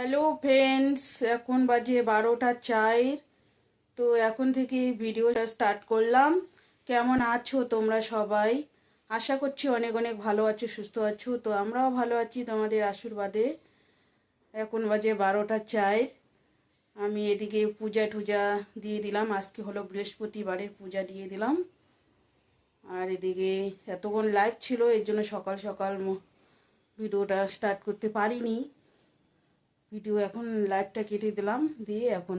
Hello friends এখন বাজে বারোটা চার। তো এখন থেকে ভিডিওটা স্টার্ট করলাম। কেমন আছো তোমরা সবাই? আশা করছি অনেক অনেক ভালো আছো, সুস্থ আছো। তো আমরাও ভালো আছি তোমাদের আশীর্বাদে। এখন বাজে বারোটা চার। আমি এদিকে পূজা টুজা দিয়ে দিলাম। আজকে হলো বৃহস্পতিবারের পূজা দিয়ে দিলাম। আর এদিকে এতক্ষণ লাইভ ছিল, এর জন্য সকাল সকাল ভিডিওটা স্টার্ট করতে পারিনি। ভিডিও এখন লাইভটা কেটে দিলাম, দিয়ে এখন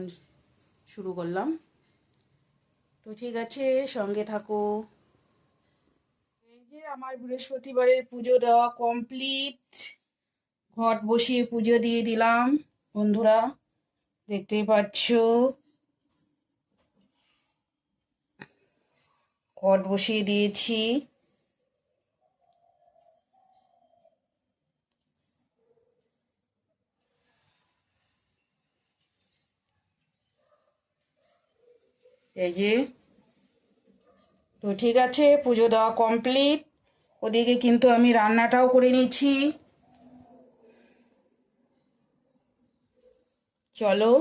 শুরু করলাম। তো ঠিক আছে, সঙ্গে থাকো। এই যে আমার বৃহস্পতিবারের পুজো দেওয়া কমপ্লিট ঘট বসিয়ে পুজো দিয়ে দিলাম, বন্ধুরা, দেখতেই পাচ্ছ। ঘট বসিয়ে দিয়েছি। এই যে, তো ঠিক আছে, পুজো দেওয়া কমপ্লিট ওদিকে কিন্তু আমি রান্নাটাও করে নিয়েছি চলো।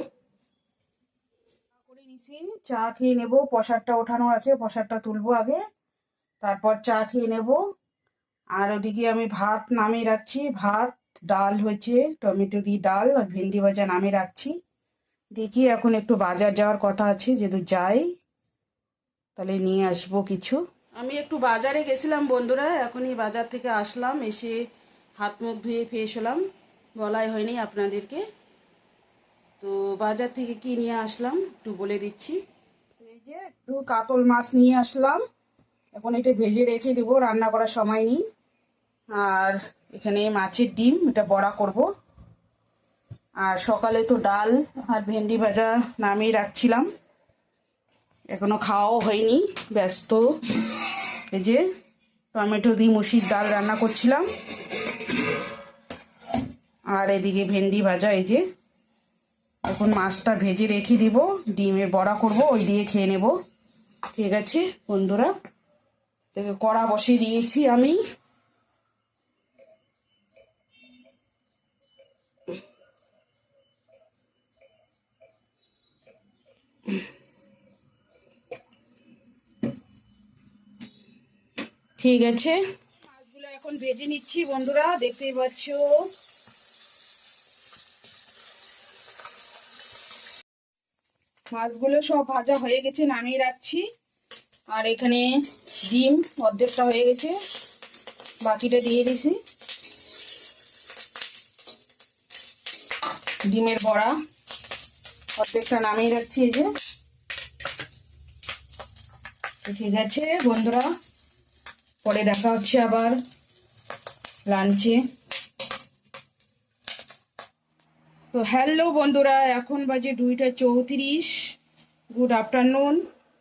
করে নিছি, চা খেয়ে নেব, প্রসাদটা ওঠানো আছে, প্রসাদটা তুলবো আগে। তারপর চা খেয়ে নেব। আর ওদিকে আমি ভাত নামিয়ে রাখছি, ভাত, ডাল হয়েছে, টমেটো দিয়ে ডাল আর ভেন্ডি ভাজা নামিয়ে রাখছি। দেখি এখন একটু বাজার যাওয়ার কথা আছে যেহেতু যাই তাহলে নিয়ে আসব কিছু। আমি একটু বাজারে গেছিলাম বন্ধুরা এখনই বাজার থেকে আসলাম এসে হাত মুখ ধুয়ে ফ্রেশ হলাম। বলাই হয়নি আপনাদেরকে। তো বাজার থেকে কি নিয়ে আসলাম একটু বলে দিচ্ছি। এই যে একটু কাতল মাছ নিয়ে আসলাম। এখন এটা ভেজে রেখে দেবো রান্না করার সময় নেই। আর এখানে মাছের ডিম এটা বড়া করব। আর সকালে তো ডাল আর ভেন্ডি ভাজা নামিয়ে রাখছিলাম। এখনও খাওয়াও হয়নি, ব্যস্ত। এই যে টমেটো দিয়ে মুসির ডাল রান্না করছিলাম। আর এদিকে ভেন্ডি ভাজা, এই যে এখন মাছটা ভেজে রেখে দিব, ডিমের বড়া করব, ওই দিয়ে খেয়ে নেব। ঠিক আছে বন্ধুরা কড়া বসিয়ে দিয়েছি আমি। ঠিক আছে। মাছগুলো এখন ভেজে নিচ্ছি বন্ধুরা, দেখতেই পাচ্ছ। মাছগুলো সব ভাজা হয়ে গেছে, নামিয়ে রাখছি। আর এখানে ডিম অর্ধেকটা হয়ে গেছে, বাকিটা দিয়ে দিছি। ডিমের বড়া অর্ধেকটা নামিয়ে রাখছি এই যে। ঠিক আছে বন্ধুরা। পরে দেখা হচ্ছে আবার লাঞ্চে তো হ্যালো বন্ধুরা, এখন বাজে দুইটা চৌত্রিশ। গুড আফটারনুন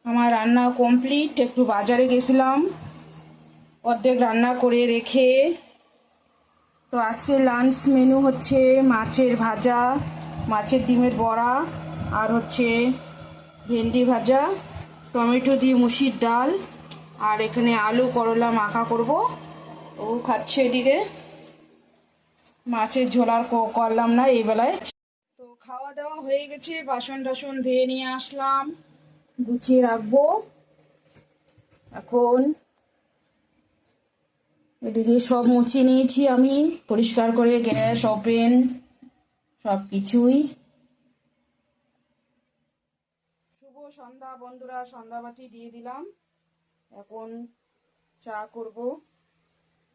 আমার রান্না কমপ্লিট একটু বাজারে গেছিলাম। অর্ধেক রান্না করে রেখে। তো আজকে লাঞ্চ মেনু হচ্ছে মাছের ভাজা, মাছের ডিমের বড়া, আর হচ্ছে ভেন্ডি ভাজা, টমেটো দিয়ে মুসির ডাল। আর এখানে আলু, করলা মাখা করব। ও খাচ্ছে এদিকে। মাছের ঝোলার ক- করলাম না এই বেলায়। তো খাওয়া দাওয়া হয়ে গেছে, বাসন টাসন ধুয়ে নিয়ে আসলাম, গুছিয়ে রাখব। এখন এদিকে সব মুছিয়ে নিয়েছি আমি। পরিষ্কার করে গ্যাস ওপেন সব কিছুই। শুভ সন্ধ্যা বন্ধুরা, সন্ধ্যাবাতি দিয়ে দিলাম। এখন চা করব,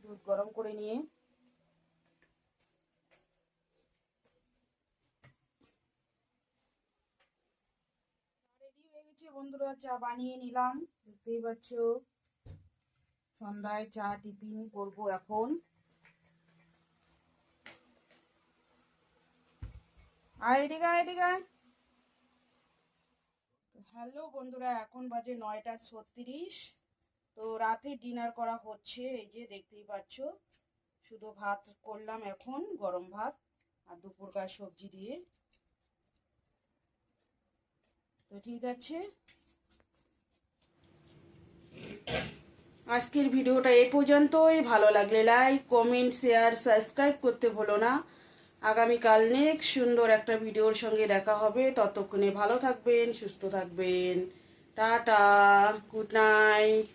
দুধ গরম করে নিয়ে। বন্ধুরা, চা বানিয়ে নিলাম। দেখতেই পাচ্ছ, সন্ধ্যায় চা টিফিন করব এখন। হ্যালো বন্ধুরা, এখন বাজে নয়টা ছত্রিশ। তো রাতে ডিনার করা হচ্ছে, এই যে দেখতেই পাচ্ছ। শুধু ভাত করলাম এখন, গরম ভাত আর দুপুরকার সবজি দিয়ে। তো ঠিক আছে। আজকের ভিডিওটা এ পর্যন্তই। ভালো লাগলে লাইক কমেন্ট শেয়ার সাবস্ক্রাইব করতে ভুলো না। আগামীকাল নেক্সট সুন্দর একটা ভিডিওর সঙ্গে দেখা হবে। ততক্ষণে ভালো থাকবেন, সুস্থ থাকবেন। Tata good night